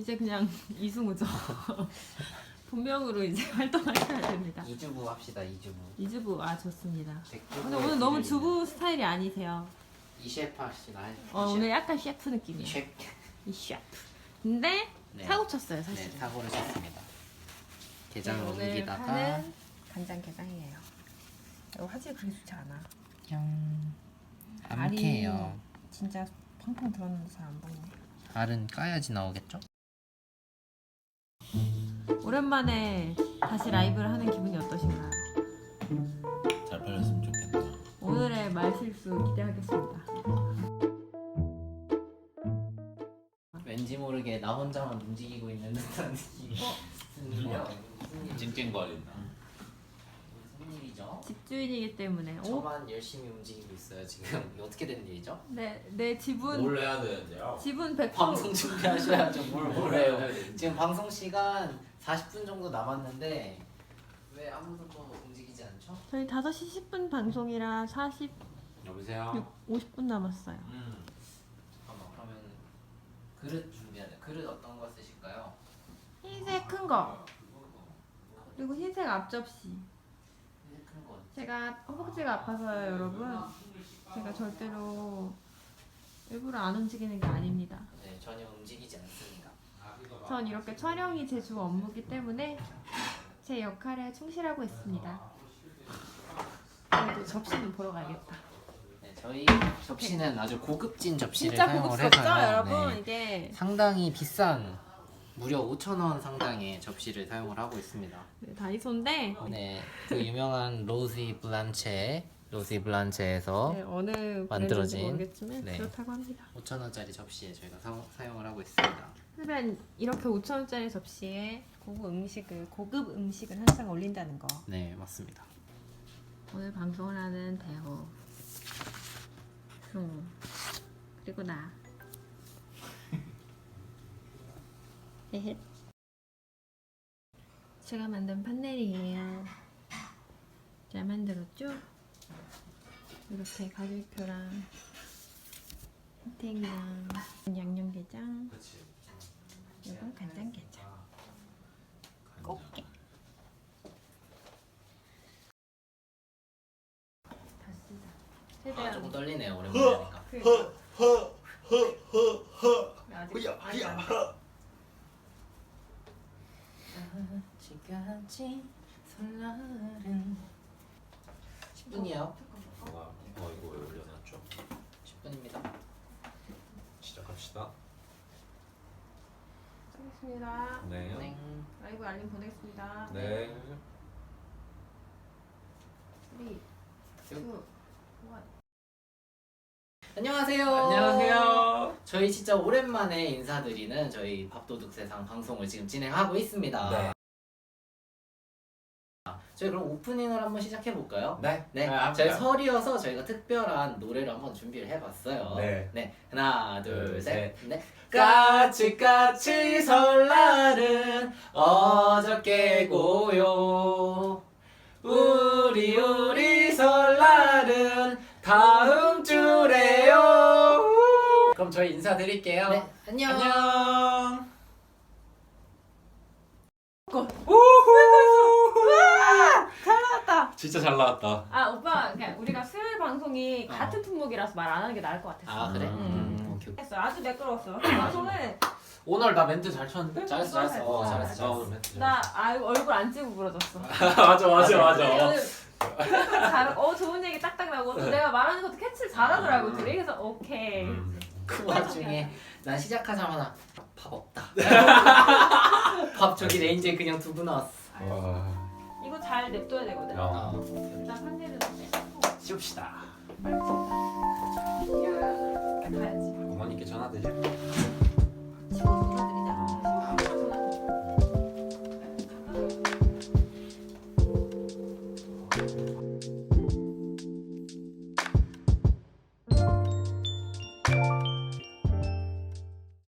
이제 그냥 이승우죠. 본명으로 이제 활동하셔야 됩니다. 이주부 합시다 이주부. 이주부 아 좋습니다. 근데 오늘 너무. 주부 스타일이 아니세요. 이 셰프 합시다. 어, 오늘 약간 셰프 느낌이에요. 셰프. 이 셰프. 근데 네. 사고 쳤어요 네 사실은. 사고를 쳤습니다. 게장을 네, 오늘 옮기다가 파는 간장 게장이에요. 이거 화질 그렇게 좋지 않아. 영 알이 암캐요. 진짜 팡팡 들었는데 잘 안 보이네. 알은 까야지 나오겠죠? 오랜만에 다시 라이브를 하는 기분이 어떠신가요? 잘 팔렸으면 좋겠다. 오늘의 말실수 기대하겠습니다. 왠지 모르게 나 혼자만 움직이고 있는 듯한 느낌이. 무슨 일- 찡찡거린다. 일이죠? 집주인이기 때문에 오, 저만 열심히 움직이고 있어요. 지금 어떻게 된 일이죠? 내, 내 지분 뭘 해야 되는데요? 지분 100% 방송 준비하셔야죠. 뭘 뭐래요? 지금 방송 시간 40분 정도 남았는데 왜 아무도 또 움직이지 않죠? 저희 5시 10분 방송이라 46, 여보세요? 50분 남았어요. 음. 잠깐만 그러면 그릇 준비해야 돼. 그릇 어떤 거 쓰실까요? 흰색 큰 거. 그리고 흰색 앞접시. 제가 허벅지가 아파서요, 여러분. 제가 절대로 일부러 안 움직이는 게 아닙니다. 네 전혀 움직이지 않습니다. 전 이렇게 촬영이 제 주 업무기 때문에 제 역할에 충실하고 있습니다. 그래도 접시는 보러 가야겠다. 네 저희 접시는 아주 고급진 접시를 진짜 사용을 고급스럽죠, 해서요. 여러분? 네. 이게 상당히 비싼 무려 5,000원 상당의 접시를 사용을 하고 있습니다. 네, 다이소인데 네, 그 유명한 로지 블란체, 로지 블란체에서 네, 어느 브랜드인지 만들어진, 모르겠지만 네. 그렇다고 합니다. 5,000원짜리 접시에 저희가 사, 사용을 하고 있습니다. 하지만 이렇게 5천 원짜리 접시에 고급 음식을 고급 음식을 항상 올린다는 거. 네, 맞습니다. 오늘 방송을 하는 배우 승우 그리고 나. 헤헤. 제가 만든 판넬이에요. 잘 만들었죠? 이렇게 가격표랑 혜택이랑 양념게장. 그리고 간장게장 꽃게 다 쓰자 아, 최대한 조금 떨리네요. 오랜만에 하니까. 아직 아직 안 돼. 지같이 설날은 10분이요. 아, 어 이거 왜 올려놨죠? 10분입니다. 시작합시다. 하겠습니다. 네. 네. 라이브 알림 보내겠습니다. 네. 3, 2, 1. 안녕하세요. 안녕하세요. 저희 진짜 오랜만에 인사드리는 저희 밥도둑 세상 방송을 지금 진행하고 있습니다. 네. 저희 그럼 오프닝을 한번 시작해 볼까요? 네. 네, 아, 저희. 설이어서 저희가 특별한 노래를 한번 준비를 해봤어요. 네. 하나, 둘, 둘, 셋, 셋. 넷. 까치까치 설날은 어저께 고요. 그럼 저희 인사드릴게요. 네, 안녕. 안녕. 잘 나왔다. 진짜 잘 나왔다. 아 오빠 그냥 우리가 수요일 방송이 어. 같은 품목이라서 말 안 하는 게 나을 것 같았어. 아 그래? 음. 음, 오케이, 오케이. 했어. 아주 매끄러웠어. 방송은 오늘 나 멘트 잘 쳤는데? 잘했어, 잘했어. 어, 잘했어, 나 잘했어. 오늘 멘트 나 아, 얼굴 안 찌고 부러졌어. 맞아 맞아 맞아. 오늘 잘, 어 좋은 얘기 딱딱 나고 또 내가 말하는 것도 캐치를 잘하더라고 음. 둘이 그래서 오케이. 음. 그 와중에 난 시작하자마자 밥 없다. 밥 저기 레인지에 그냥 두고 나왔어. 와. 이거 잘 냅둬야 되거든. 야. 아, 일단 판넬은 빼고 씹읍시다. 빨리 가야지. 어머니께 전화 드릴게.